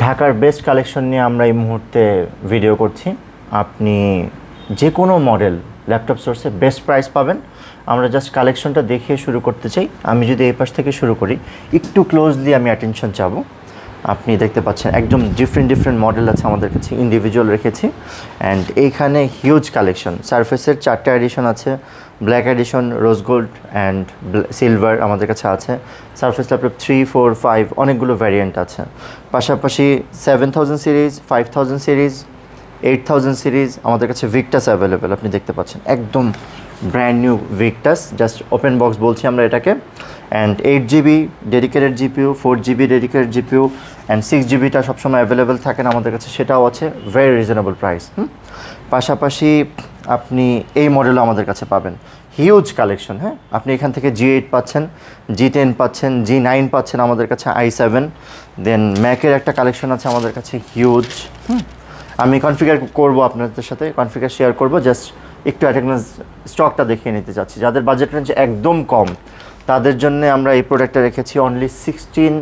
ঢাকার best collection নিয়ে আমরা এই মুহূর্তে ভিডিও করছি। আপনি যে কোনো মডেল ল্যাপটপ সোর্সে বেস্ট প্রাইস পাবেন। আমরা জাস্ট কালেকশনটা দেখিয়ে শুরু করতে চাই। আমি যদি এই পাশ থেকে শুরু করি, একটু ক্লোজলি আমি অ্যাটেনশন চাবো। আপনি দেখতে পাচ্ছেন একদম ডিফারেন্ট ডিফারেন্ট মডেল আছে আমাদের কাছে ইন্ডিভিজুয়াল রেখেছি। অ্যান্ড এইখানে হিউজ কালেকশন সারফেসের চারটে এডিশন আছে। Black edition rose gold and silver আমাদের কাছে আছে। Surface laptop three four five অনেকগুলো ভ্যারিয়েন্ট আছে। পাশাপাশি seven thousand series five thousand series eight thousand series আমাদের কাছে ভিকটাস অ্যাভেলেবেল আপনি দেখতে পাচ্ছেন। একদম brand new Victus just open box বলছি আমরা এটাকে। And eight GB dedicated GPU four GB dedicated GPU and six জিবিটা সবসময় অ্যাভেলেবেল থাকেন আমাদের কাছে, সেটাও আছে। ভেরি রিজনেবল প্রাইস পাশাপাশি আপনি এই মডেলও আমাদের কাছে পাবেন। হিউজ কালেকশন হ্যাঁ? আপনি এখান থেকে জি এইট পাচ্ছেন জি টেন পাচ্ছেন জি নাইন পাচ্ছেন আমাদের কাছে আই সেভেন দেন ম্যাকের একটা কালেকশন আছে আমাদের কাছে হিউজ আমি কনফিগার করব আপনাদের সাথে কনফিগার শেয়ার করব জাস্ট একটু অ্যাটেন্ডেন্স স্টকটা দেখিয়ে নিতে চাচ্ছি। যাদের বাজেট রেঞ্জ একদম কম, তাদের জন্য আমরা এই প্রোডাক্টটা রেখেছি অনলি সিক্সটিন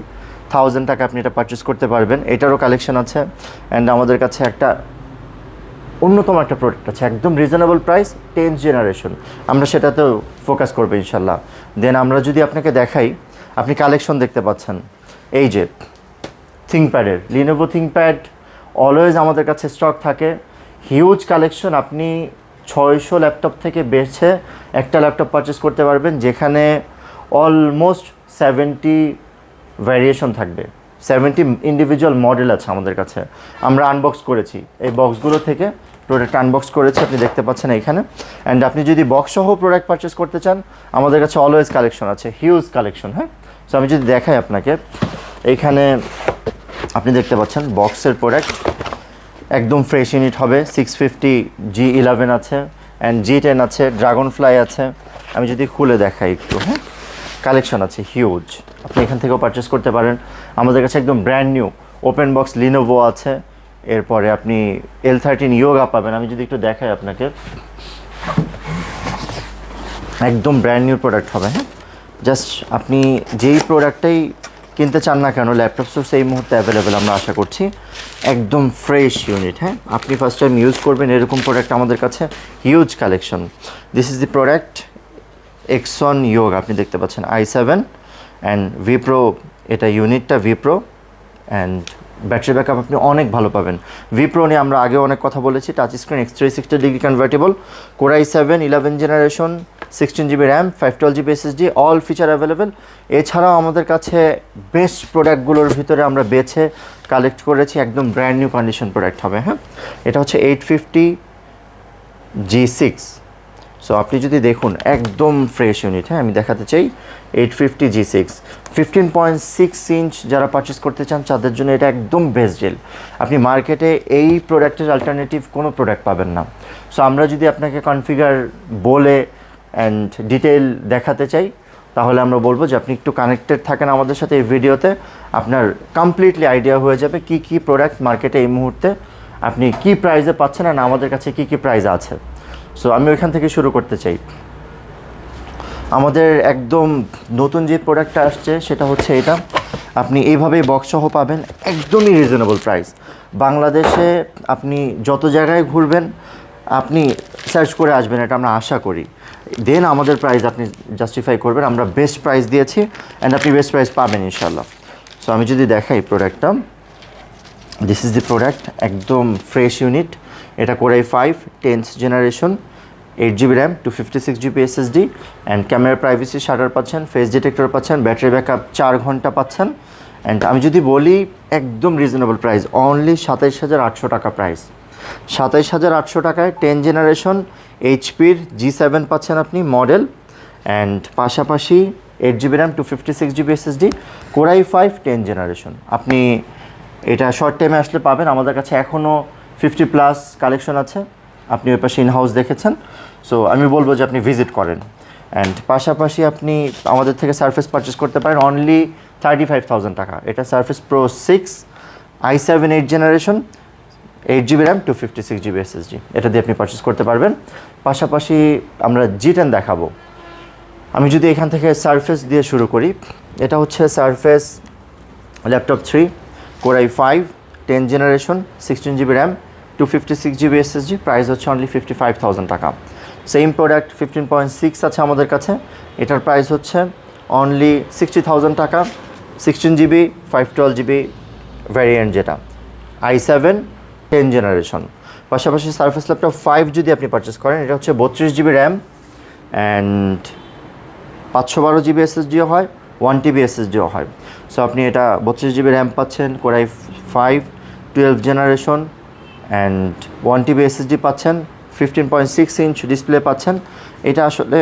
থাউজেন্ড টাকা আপনি এটা পারচেস করতে পারবেন। এটারও কালেকশন আছে অ্যান্ড আমাদের কাছে একটা অন্যতম একটা প্রোডাক্ট আছে, একদম রিজনেবল প্রাইস টেন্থ জেনারেশন আমরা সেটাতেও ফোকাস করব ইনশাল্লাহ। দেন আমরা যদি আপনাকে দেখাই, আপনি কালেকশন দেখতে পাচ্ছেন। এই যে থিঙ্কপ্যাডের লিনোভো থিঙ্কপ্যাড অলওয়েজ আমাদের কাছে স্টক থাকে। হিউজ কালেকশন আপনি ছয়শো ল্যাপটপ থেকে বেছে একটা ল্যাপটপ পারচেস করতে পারবেন, যেখানে অলমোস্ট সেভেন্টি ভ্যারিয়েশন থাকবে। সেভেন্টি ইন্ডিভিজুয়াল মডেল আছে আমাদের কাছে। আমরা আনবক্স করেছি। এই বক্সগুলো থেকে প্রোডাক্ট আনবক্স করেছি, আপনি দেখতে পাচ্ছেন এখানে। অ্যান্ড আপনি যদি বক্স সহ প্রোডাক্ট পারচেস করতে চান, আমাদের কাছে অলওয়েজ কালেকশন আছে হিউজ কালেকশন হ্যাঁ? সো আমি যদি দেখাই আপনাকে এইখানে আপনি দেখতে পাচ্ছেন বক্সের প্রোডাক্ট একদম ফ্রেশ ইউনিট হবে সিক্স ফিফটি জি ইলেভেন আছে অ্যান্ড জি টেন আছে ড্রাগন ফ্লাই আছে। আমি যদি খুলে দেখাই একটু হ্যাঁ? কালেকশন আছে হিউজ আপনি এখান থেকেও পারচেস করতে পারেন। আমাদের কাছে একদম brand new open box Lenovo আছে। এরপরে আপনি এল থার্টিন ইয়োগা পাবেন। আমি যদি একটু দেখাই আপনাকে। একদম ব্র্যান্ড নিউ প্রোডাক্ট হবে হ্যাঁ? জাস্ট আপনি যেই প্রোডাক্টটাই কিনতে চান না কেন ল্যাপটপ সোর্স এই মুহূর্তে অ্যাভেলেবেল আমরা আশা করছি। একদম ফ্রেশ ইউনিট হ্যাঁ? আপনি ফার্স্ট টাইম ইউজ করবেন এরকম প্রোডাক্ট আমাদের কাছে। Huge collection this is the product X one Yoga আপনি দেখতে পাচ্ছেন আই সেভেন অ্যান্ড ভিপ্রো এটা ইউনিটটা ভিপ্রো অ্যান্ড ব্যাটারি ব্যাকআপ আপনি অনেক ভালো পাবেন। ভিপ্রো নিয়ে আমরা আগে অনেক কথা বলেছি touch screen X three sixty degree convertible core i seven eleven generation sixteen GB RAM five twelve GB SSD all feature available এছাড়াও আমাদের কাছে বেস্ট প্রোডাক্টগুলোর ভিতরে আমরা বেছে কালেক্ট করেছি, একদম ব্র্যান্ড নিউ কন্ডিশন প্রোডাক্ট হবে হ্যাঁ? এটা হচ্ছে eight fifty G six so আপনি যদি দেখুন, একদম ফ্রেশ ইউনিট হ্যাঁ আমি দেখাতে চাই eight fifty G six fifteen point six inch যারা পারচেস করতে চান, তাদের জন্য এটা একদম বেস্ট ডিল আপনি মার্কেটে এই প্রোডাক্টের অল্টারনেটিভ কোনো প্রোডাক্ট পাবেন না। সো আমরা যদি আপনাকে কনফিগার বলে অ্যান্ড ডিটেল দেখাতে চাই, তাহলে আমরা বলব যে আপনি একটু কানেক্টেড থাকেন আমাদের সাথে এই ভিডিওতে, আপনার কমপ্লিটলি আইডিয়া হয়ে যাবে কি কি প্রোডাক্ট মার্কেটে এই মুহূর্তে আপনি কি প্রাইসে পাচ্ছেন আর আমাদের কাছে কি কি প্রাইস আছে। সো আমি ওইখান থেকে শুরু করতে চাই। আমাদের একদম নতুন যে প্রোডাক্টটা আসছে, সেটা হচ্ছে এটা। আপনি এইভাবেই বক্সসহ পাবেন, একদমই রিজনেবল প্রাইস বাংলাদেশে আপনি যত জায়গায় ঘুরবেন, আপনি সার্চ করে আসবেন, এটা আমরা আশা করি। দেন আমাদের প্রাইস আপনি জাস্টিফাই করবেন, আমরা বেস্ট প্রাইস দিয়েছি অ্যান্ড আপনি বেস্ট প্রাইস পাবেন ইনশাল্লাহ সো আমি যদি দেখাই প্রোডাক্টটা দিস ইজ দি প্রোডাক্ট একদম ফ্রেশ ইউনিট এটা core i five tenth generation eight GB RAM two fifty six GB SSD and camera privacy shutter পাচ্ছেন ফেস ডিটেক্টর পাচ্ছেন ব্যাটারি ব্যাকআপ চার ঘণ্টা পাচ্ছেন। অ্যান্ড আমি যদি বলি একদম রিজনেবল প্রাইস অনলি সাতাইশ হাজার আটশো টাকা প্রাইস সাতাইশ হাজার আটশো টাকায় টেন জেনারেশন এইচপির জি সেভেন পাচ্ছেন আপনি মডেল অ্যান্ড পাশাপাশি eight GB RAM two fifty six GB SSD core i five ten generation আপনি এটা শর্ট টাইমে আসলে পাবেন, আমাদের কাছে এখনও ফিফটি প্লাস কালেকশন আছে। আপনি ওই পাশে ইন হাউস দেখেছেন। সো আমি বলব যে আপনি ভিজিট করেন। অ্যান্ড পাশাপাশি আপনি আমাদের থেকে সার্ফেস পারচেস করতে পারেন অনলি থার্টি ফাইভ থাউজেন্ড টাকা। এটা Surface Pro six i seven eight generation eight GB RAM two fifty six GB SSD এটা দিয়ে আপনি পারচেস করতে পারবেন। পাশাপাশি আমরা জি টেন দেখাবো। আমি যদি এখান থেকে সারফেস দিয়ে শুরু করি, এটা হচ্ছে Surface laptop three core i five ten generation sixteen GB RAM two fifty six GB SSD price হচ্ছে অনলি ফিফটি ফাইভ থাউজেন্ড টাকা। Same product fifteen point six আছে আমাদের কাছে। এটার প্রাইস হচ্ছে অনলি সিক্সটি থাউজেন্ড টাকা sixteen GB five twelve GB variant যেটা। I seven ten generation পাশাপাশি সার্ফেস ল্যাপটপ ফাইভ যদি আপনি পারচেস করেন, এটা হচ্ছে বত্রিশ জিবি র্যাম অ্যান্ড পাঁচশো বারো জিবি এসএসডিও হয় ওয়ান টিবি এসএসডিও হয়। সো আপনি এটা বত্রিশ জিবি র্যাম পাচ্ছেন core i five twelve generation and one TB SSD পাচ্ছেন fifteen point six inch display পাচ্ছেন। এটা আসলে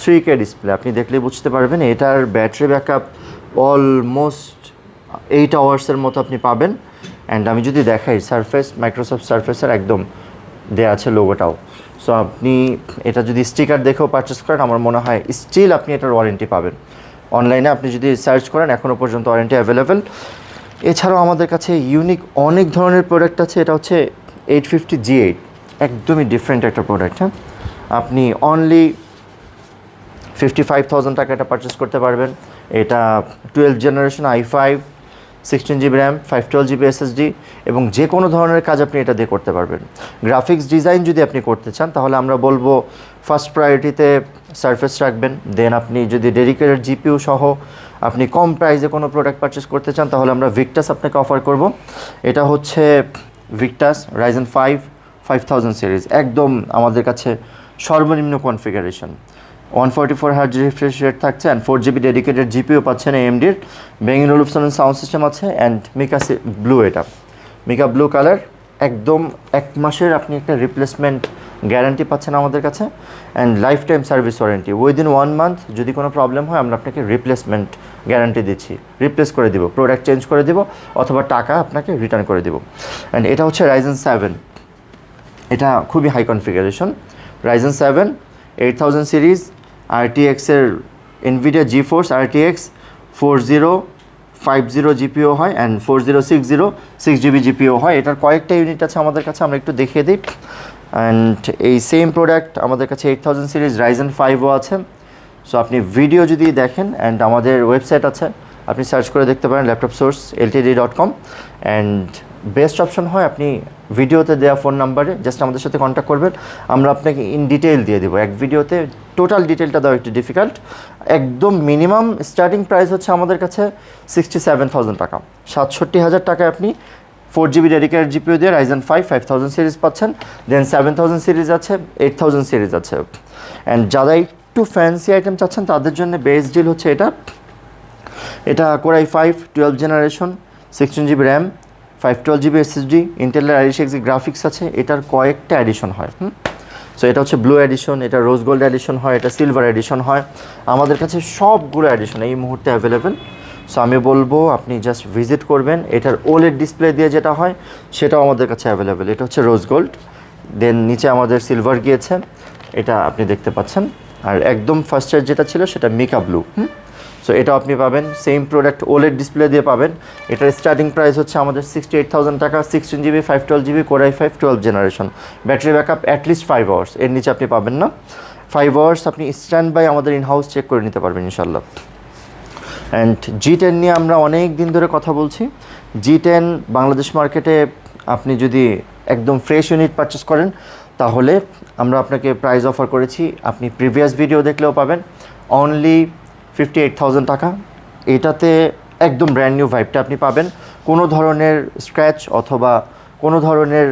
থ্রি কে ডিসপ্লে আপনি দেখলে বুঝতে পারবেন। এটার ব্যাটারি ব্যাকআপ অলমোস্ট এইট আওয়ার্সের মতো আপনি পাবেন। অ্যান্ড আমি যদি দেখাই সারফেস মাইক্রোসফট সারফেসের একদম দেওয়া আছে লোগোটাও সো আপনি এটা যদি স্টিকার দেখেও পারচেস করেন, আমার মনে হয় স্টিল আপনি এটার ওয়ারেন্টি পাবেন। অনলাইনে আপনি যদি সার্চ করেন এখনও পর্যন্ত ওয়ারেন্টি অ্যাভেলেবেল এছাড়াও আমাদের কাছে ইউনিক অনেক ধরনের প্রোডাক্ট আছে, এটা হচ্ছে এইট ফিফটি জি এইট একদমই ডিফারেন্ট একটা প্রোডাক্ট হ্যাঁ? আপনি অনলি ফিফটি ফাইভ থাউজেন্ড টাকা এটা পারচেস করতে পারবেন। এটা twelve generation i five sixteen GB RAM five twelve GB SSD এবং যে কোনো ধরনের কাজ আপনি এটা দিয়ে করতে পারবেন। গ্রাফিক্স ডিজাইন যদি আপনি করতে চান, তাহলে আমরা বলব ফার্স্ট প্রায়োরিটিতে সার্ফেস রাখবেন। দেন আপনি যদি ডেডিকেটেড জিপিউ সহ আপনি কম প্রাইসে কোনো প্রোডাক্ট পারচেস করতে চান, তাহলে আমরা ভিক্টাস আপনাকে অফার করব। এটা হচ্ছে Victus Ryzen five five thousand series একদম আমাদের কাছে সর্বনিম্ন configuration one forty four hertz refresh rate থাকছে and four GB dedicated GPU পাচ্ছেন এমডির বেঙ্গল রুলফসন সাউন্ড সিস্টেম আছে অ্যান্ড মিকা ব্লু এটা। মিকা ব্লু কালার একদম এক মাসের আপনি একটা রিপ্লেসমেন্ট গ্যারান্টি পাচ্ছেন আমাদের কাছে। And lifetime service warranty within one month যদি কোনো প্রবলেম হয়, আমরা আপনাকে রিপ্লেসমেন্ট গ্যারান্টি দিচ্ছি। রিপ্লেস করে দিব প্রোডাক্ট চেঞ্জ করে দিব, অথবা টাকা আপনাকে রিটার্ন করে দিব। অ্যান্ড এটা হচ্ছে রাইজেন সেভেন এটা খুবই high configuration Ryzen seven eight thousand series আরটিএক্সের Nvidia GeForce RTX four zero five zero GPU হয় and four zero six zero six GB GPU হয়। এটার কয়েকটা ইউনিট আছে আমাদের কাছে, আমরা একটু দেখিয়ে দিই। অ্যান্ড এই সেম প্রোডাক্ট আমাদের কাছে এইট থাউজেন্ড সিরিজ রাইজেন ফাইভও আছে। সো আপনি ভিডিও যদি দেখেন অ্যান্ড আমাদের ওয়েবসাইট আছে, আপনি সার্চ করে দেখতে পারেন laptop source LTD dot com and best option হয়, আপনি ভিডিওতে দেওয়া ফোন নাম্বারে জাস্ট আমাদের সাথে কন্ট্যাক্ট করবেন। আমরা আপনাকে ইন ডিটেল দিয়ে দেবো। এক ভিডিওতে টোটাল ডিটেলটা দেওয়া একটু ডিফিকাল্ট একদম মিনিমাম স্টার্টিং প্রাইস হচ্ছে আমাদের কাছে সিক্সটি সেভেন থাউজেন্ড টাকা। সাতষট্টি হাজার টাকায় আপনি ফোর জিবি ডেডিকেটেড জিপিও দিয়ে Ryzen five five thousand series পাচ্ছেন। দেন সেভেন থাউজেন্ড সিরিজ আছে এইট থাউজেন্ড সিরিজ আছে। অ্যান্ড যারা একটু ফ্যান্সি আইটেম চাচ্ছেন, তাদের জন্য বেস্ট ডিল হচ্ছে এটা। এটা core i five twelve generation sixteen GB RAM five twelve GB SSD ইন্টেলের আইরিশ এক্সি গ্রাফিক্স আছে, এটার কয়েকটা অ্যাডিশন হয়, হুম? সো এটা হচ্ছে ব্লু এডিশন এটা রোজ গোল্ড এডিশন হয়, এটা সিলভার এডিশন হয়। আমাদের কাছে সবগুলো এডিশন এই মুহূর্তে অ্যাভেলেবেল সো আমি বলব, আপনি জাস্ট ভিজিট করবেন, এটার ওলের ডিসপ্লে দিয়ে যেটা হয়, সেটাও আমাদের কাছে অ্যাভেলেবেল এটা হচ্ছে রোজ গোল্ড দেন নিচে আমাদের সিলভার গিয়েছে, এটা আপনি দেখতে পাচ্ছেন। আর একদম ফার্স্ট ফার্স্টের যেটা ছিল, সেটা মিকা ব্লু হুম? সো এটাও আপনি পাবেন। সেম প্রোডাক্ট ওলেড ডিসপ্লে দিয়ে পাবেন। এটার স্টার্টিং প্রাইস হচ্ছে আমাদের সিক্সটি এইট থাউজেন্ড টাকা sixteen GB five twelve GB core i five twelve generation battery back backup at least five hours এর নিচে আপনি পাবেন না। ফাইভ আওয়ার্স আপনি স্ট্যান্ড বাই আমাদের ইন হাউস চেক করে নিতে পারবেন ইনশাল্লাহ অ্যান্ড জি টেন নিয়ে আমরা অনেক দিন ধরে কথা বলছি। জি টেন বাংলাদেশ মার্কেটে আপনি যদি একদম ফ্রেশ ইউনিট পারচেস করেন, তাহলে আমরা আপনাকে প্রাইস অফার করেছি। আপনি প্রিভিয়াস ভিডিও দেখলেও পাবেন। অনলি ফিফটি এইট থাউজেন্ড টাকা। এটাতে একদম ব্র্যান্ড নিউ ভাইবটা আপনি পাবেন। কোনো ধরনের স্ক্র্যাচ অথবা কোনো ধরনের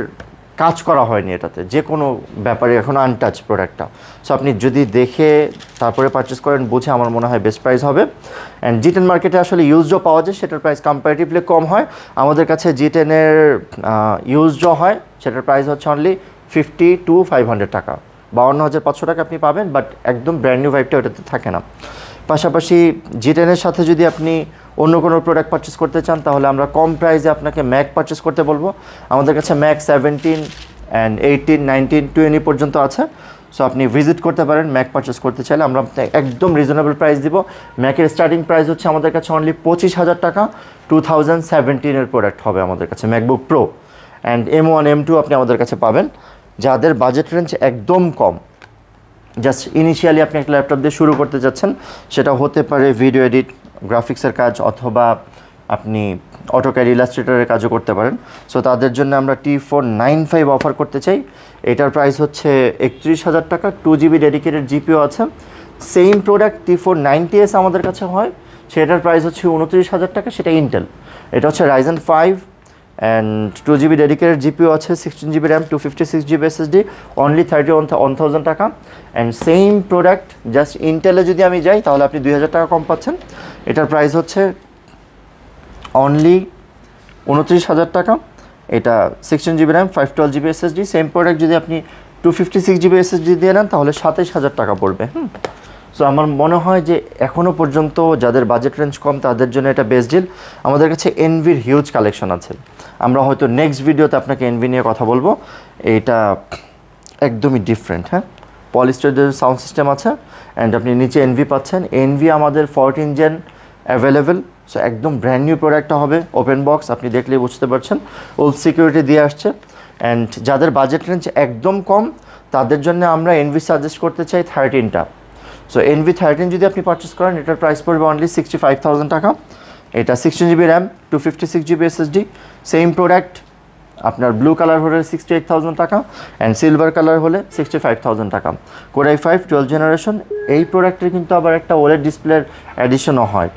কাজ করা হয়নি এটাতে। যে কোনো ব্যাপারে এখন আনটাচ প্রোডাক্টটা সো আপনি যদি দেখে তারপরে পারচেস করেন, বুঝে আমার মনে হয় বেস্ট প্রাইস হবে। অ্যান্ড জি টেন মার্কেটে আসলে ইউজডও পাওয়া যায়, সেটার প্রাইস কম্পারেটিভলি কম হয়। আমাদের কাছে জি টেনের ইউজডও হয়, সেটার প্রাইস হচ্ছে only fifty two five hundred টাকা। বাউন্ন হাজার পাঁচশো টাকা আপনি পাবেন বাট একদম ব্র্যান্ড নিউ ভাইবটা ওটাতে থাকে না। পাশাপাশি জিটেনের সাথে যদি আপনি অন্য কোনো প্রোডাক্ট পারচেস করতে চান, তাহলে আমরা কম প্রাইসে আপনাকে ম্যাক পারচেস করতে বলব। আমাদের কাছে Mac seventeen and eighteen nineteen twenty পর্যন্ত আছে। সো আপনি ভিজিট করতে পারেন ম্যাক পারচেস করতে চাইলে আমরা একদম রিজনেবল প্রাইস দিব। ম্যাকের স্টার্টিং প্রাইস হচ্ছে আমাদের কাছে অনলি পঁচিশ হাজার টাকা। টু থাউজেন্ড সেভেন্টিনের প্রোডাক্ট হবে আমাদের কাছে MacBook Pro and M one M two আপনি আমাদের কাছে পাবেন। যাদের বাজেট রেঞ্জ একদম কম। জাস্ট ইনিশিয়ালি আপনি একটা ল্যাপটপ দিয়ে শুরু করতে যাচ্ছেন, সেটা হতে পারে ভিডিও এডিট গ্রাফিক্সের কাজ অথবা আপনি অটোক্যাড ইলাস্ট্রেটরের কাজও করতে পারেন। সো তাদের জন্য আমরা T four nine five offer করতে চাই। এটার প্রাইস হচ্ছে একত্রিশ হাজার টাকা টু জিবি ডেডিকেটেড জিপিও আছে। Same product T four ninety S আমাদের কাছে হয়। সেটার প্রাইস হচ্ছে উনত্রিশ হাজার টাকা, সেটা ইন্টেল এটা হচ্ছে Ryzen five and two GB dedicated GPU আছে sixteen GB RAM two fifty six GB SSD only thirty one thousand টাকা। অ্যান্ড সেম প্রোডাক্ট জাস্ট ইন্টেলে যদি আমি যাই, তাহলে আপনি দুই হাজার টাকা কম পাচ্ছেন। এটার প্রাইস হচ্ছে অনলি উনত্রিশ হাজার টাকা। এটা sixteen GB RAM five twelve GB SSD same product যদি আপনি two fifty six GB SSD দিয়ে নেন, তাহলে সাতাইশ হাজার টাকা পড়বে, হুম। সো আমার মনে হয় যে এখনও পর্যন্ত যাদের বাজেট রেঞ্জ কম, তাদের জন্য এটা বেস্ট ডিল আমাদের কাছে এনভির হিউজ কালেকশন আছে। আমরা হয়তো নেক্সট ভিডিওতে আপনাকে এনভি নিয়ে কথা বলব। এটা একদমই ডিফারেন্ট হ্যাঁ? পলিস্টারের সাউন্ড সিস্টেম আছে অ্যান্ড আপনি নিচে এনভি পাচ্ছেন। এনভি আমাদের ফোরটিন জেন অ্যাভেলেবেল সো একদম ব্র্যান্ড নিউ প্রোডাক্টটা হবে। ওপেন বক্স আপনি দেখলেই বুঝতে পারছেন। ওল্ড সিকিউরিটি দিয়ে আসছে। অ্যান্ড যাদের বাজেট রেঞ্জ একদম কম, তাদের জন্য আমরা এনভি সাজেস্ট করতে চাই থার্টিনটা সো এনভি থার্টিন যদি আপনি পারচেস করেন, এটার প্রাইস পড়বে অনলি সিক্সটি ফাইভ থাউজেন্ড টাকা। এটা sixteen GB RAM two fifty six GB SSD same product আপনার ব্লু কালার হলে সিক্সটি এইট থাউজেন্ড টাকা অ্যান্ড সিলভার কালার হলে সিক্সটি ফাইভ থাউজেন্ড টাকা core i five twelve generation এই প্রোডাক্টের কিন্তু আবার একটা ওলেড ডিসপ্লের অ্যাডিশনও হয়।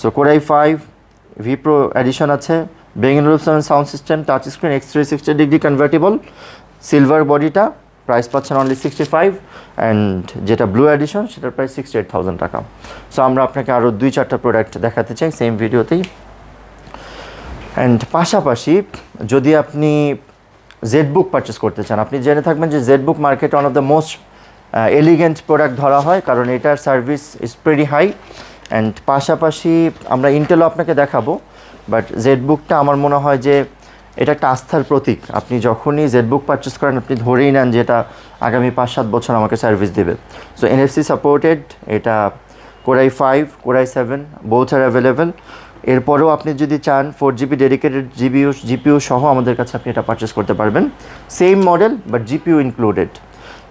So core i five V pro edition আছে Bang sound system touch screen X three sixty degree convertible silver বডিটা প্রাইস পাচ্ছেন অনলি সিক্সটি ফাইভ অ্যান্ড যেটা ব্লু অ্যাডিশন সেটার প্রাইস সিক্সটি এইট থাউজেন্ড টাকা। সো আমরা আপনাকে আরও দুই, চারটা প্রোডাক্ট দেখাতে চাই সেম ভিডিওতেই অ্যান্ড পাশাপাশি যদি আপনি জেড বুক পারচেস করতে চান, আপনি জেনে থাকবেন যে ZBook market one of the most elegant product ধরা হয়, কারণ এটার service is very high and পাশাপাশি আমরা ইন্টেলও আপনাকে দেখাবো বাট জেড বুকটা আমার মনে হয় যে এটা একটা আস্থার প্রতীক। আপনি যখনই জেড বুক পারচেস করেন, আপনি ধরেই নেন যে এটা আগামী পাঁচ সাত বছর আমাকে সার্ভিস দেবে। সো এনএফসি সাপোর্টেড এটা core i five core i seven both R available এরপরেও আপনি যদি চান four GB dedicated GPU GPU সহ আমাদের কাছে আপনি এটা পারচেস করতে পারবেন। Same model but GPU included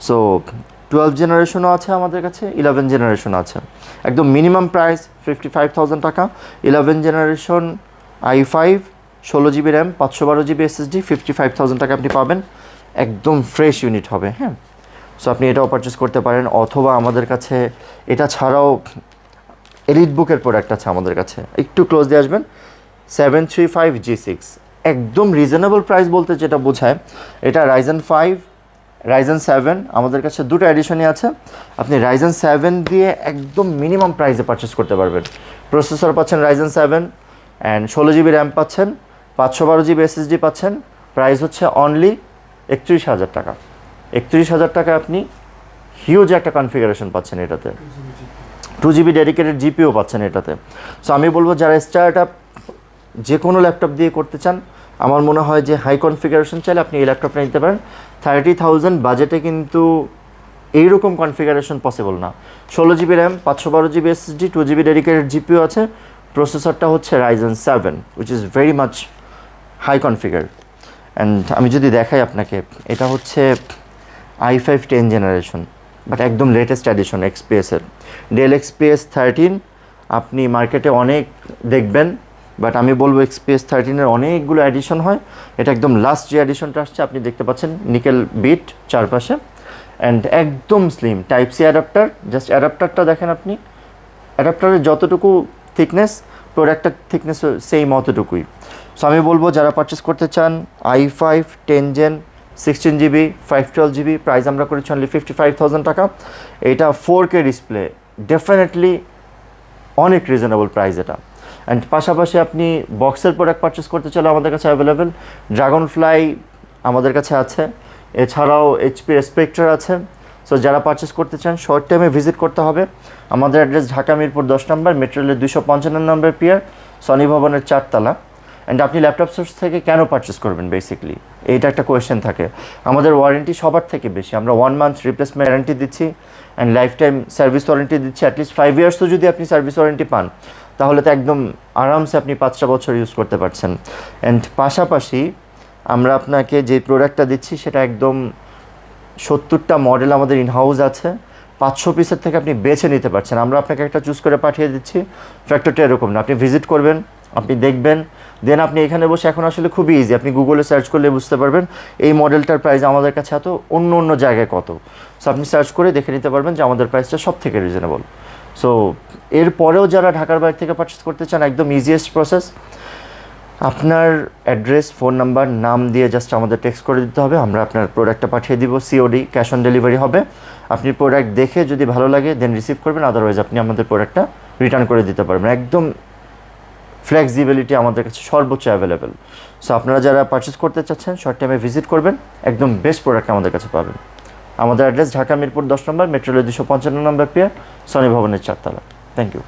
so twelve জেনারেশনও আছে আমাদের কাছে ইলেভেন জেনারেশন আছে। একদম minimum price fifty five thousand টাকা। ইলেভেন জেনারেশন আই ফাইভ ষোলো জিবি র্যাম, পাঁচশো বারো GB SSD fifty five thousand টাকা আপনি পাবেন। একদম ফ্রেশ ইউনিট হবে হ্যাঁ? সো আপনি এটাও পারচেস করতে পারেন, অথবা আমাদের কাছে এটা ছাড়াও এলিট বুকের প্রোডাক্ট আছে আমাদের কাছে। একটু ক্লোজ দিয়ে আসবেন seven three five G six একদম রিজনেবল প্রাইস বলতে যেটা বোঝায়, এটা রাইজেন ফাইভ রাইজেন সেভেন আমাদের কাছে দুটো এডিশনই আছে। আপনি রাইজেন সেভেন দিয়ে একদম মিনিমাম প্রাইসে পারচেস করতে পারবেন। প্রসেসর পাচ্ছেন রাইজেন সেভেন অ্যান্ড ষোলো জিবি র্যাম পাচ্ছেন। পাঁচশো বারো জিবি এসএসডি পাচ্ছেন। প্রাইস হচ্ছে অনলি একত্রিশ হাজার টাকা। একত্রিশ হাজার টাকা আপনি হিউজ একটা কনফিগারেশন পাচ্ছেন এটাতে। টু জিবি ডেডিকেটেড জিপিও পাচ্ছেন এটাতে। সো আমি বলব যারা স্টার্ট আপ যে কোনো ল্যাপটপ দিয়ে করতে চান, আমার মনে হয় যে হাই কনফিগারেশন চাইলে আপনি এই ল্যাপটপটা নিতে পারেন। থার্টি থাউজেন্ড বাজেটে কিন্তু এইরকম কনফিগারেশন পসিবল না। ষোলো জিবি র্যাম পাঁচশো বারো GB SSD two GB dedicated GPU আছে। প্রসেসরটা হচ্ছে Ryzen seven which is very much high configure and আমি যদি দেখাই আপনাকে, এটা হচ্ছে i five ten generation but একদম লেটেস্ট অ্যাডিশন এক্সপিএসের ডেল এক্সপিএস থার্টিন আপনি মার্কেটে অনেক দেখবেন বাট আমি বলব এক্সপিএস থার্টিনের অনেকগুলো অ্যাডিশন হয়। এটা একদম লাস্ট যে অ্যাডিশনটা আসছে, আপনি দেখতে পাচ্ছেন নিকেল বিট চারপাশে। অ্যান্ড একদম slim type C adapter just অ্যাডাপ্টারটা দেখেন আপনি। অ্যাডাপ্টারের যতটুকু থিকনেস প্রোডাক্টের থিকনেস সেম অতটুকুই। সো আমি বলব যারা পারচেস করতে চান i five ten gen sixteen GB five twelve GB price আমরা করেছি অনলি ফিফটি ফাইভ থাউজেন্ড টাকা। এটা ফোর কে ডিসপ্লে ডেফিনেটলি অনেক রিজনেবল প্রাইস এটা। অ্যান্ড পাশাপাশি আপনি বক্সের প্রোডাক্ট পারচেস করতে চাইলে আমাদের কাছে অ্যাভেলেবেল ড্রাগন ফ্লাই আমাদের কাছে আছে। এছাড়াও এইচপি স্পেক্টার আছে। সো যারা পারচেস করতে চান শর্ট টাইমে ভিজিট করতে হবে। আমাদের অ্যাড্রেস ঢাকা মিরপুর দশ নম্বর মেট্রো রেলের দুশো পঞ্চান্ন নম্বর পিয়ার সনি ভবনের চারতলা। অ্যান্ড আপনি ল্যাপটপ সোর্স থেকে কেন পারচেস করবেন বেসিকলি এইটা একটা কোয়েশ্চেন থাকে। আমাদের ওয়ারেন্টি সবার থেকে বেশি। আমরা ওয়ান মান্থ রিপ্লেসমেন্ট ওয়ারেন্টি দিচ্ছি and life time service warranty দিচ্ছি অ্যাটলিস্ট ফাইভ ইয়ার্সও যদি আপনি সার্ভিস ওয়ারেন্টি পান, তাহলে তো একদম আরামসে আপনি পাঁচটা বছর ইউজ করতে পারছেন। অ্যান্ড পাশাপাশি আমরা আপনাকে যে প্রোডাক্টটা দিচ্ছি, সেটা একদম সত্তরটা মডেল আমাদের ইনহাউস আছে। পাঁচশো পিসের থেকে আপনি বেছে নিতে পারছেন। আমরা আপনাকে একটা চুজ করে পাঠিয়ে দিচ্ছি। ফ্যাক্টরটা এরকম না। আপনি ভিজিট করবেন, আপনি দেখবেন দেন আপনি এখানে বসে এখন আসলে খুবই ইজি আপনি গুগলে সার্চ করলে বুঝতে পারবেন, এই মডেলটার প্রাইস আমাদের কাছে এত অন্য অন্য জায়গায় কত। সো আপনি সার্চ করে দেখে নিতে পারবেন যে আমাদের প্রাইসটা সব থেকে রিজনেবল সো এরপরেও যারা ঢাকার বাইরে থেকে পারচেস করতে চান, একদম ইজিয়েস্ট প্রসেস আপনার অ্যাড্রেস ফোন নাম্বার নাম দিয়ে জাস্ট আমাদের টেক্সট করে দিতে হবে। আমরা আপনার প্রোডাক্টটা পাঠিয়ে দিব। সিওডি ক্যাশ অন ডেলিভারি হবে। আপনি প্রোডাক্ট দেখে যদি ভালো লাগে দেন রিসিভ করবেন। আদারওয়াইজ আপনি আমাদের প্রোডাক্টটা রিটার্ন করে দিতে পারবেন। একদম ফ্লেক্সিবিলিটি আমাদের কাছে সর্বোচ্চ অ্যাভেলেবেল সো আপনারা যারা পারচেস করতে চাচ্ছেন শর্ট টাইমে ভিজিট করবেন, একদম বেস্ট প্রোডাক্ট আমাদের কাছে পাবেন। আমাদের অ্যাড্রেস ঢাকা মিরপুর দশ নম্বর মেট্রোলে দুশো পঞ্চান্ন নম্বর পেয়ার সনি ভবনের চারতলা। Thank you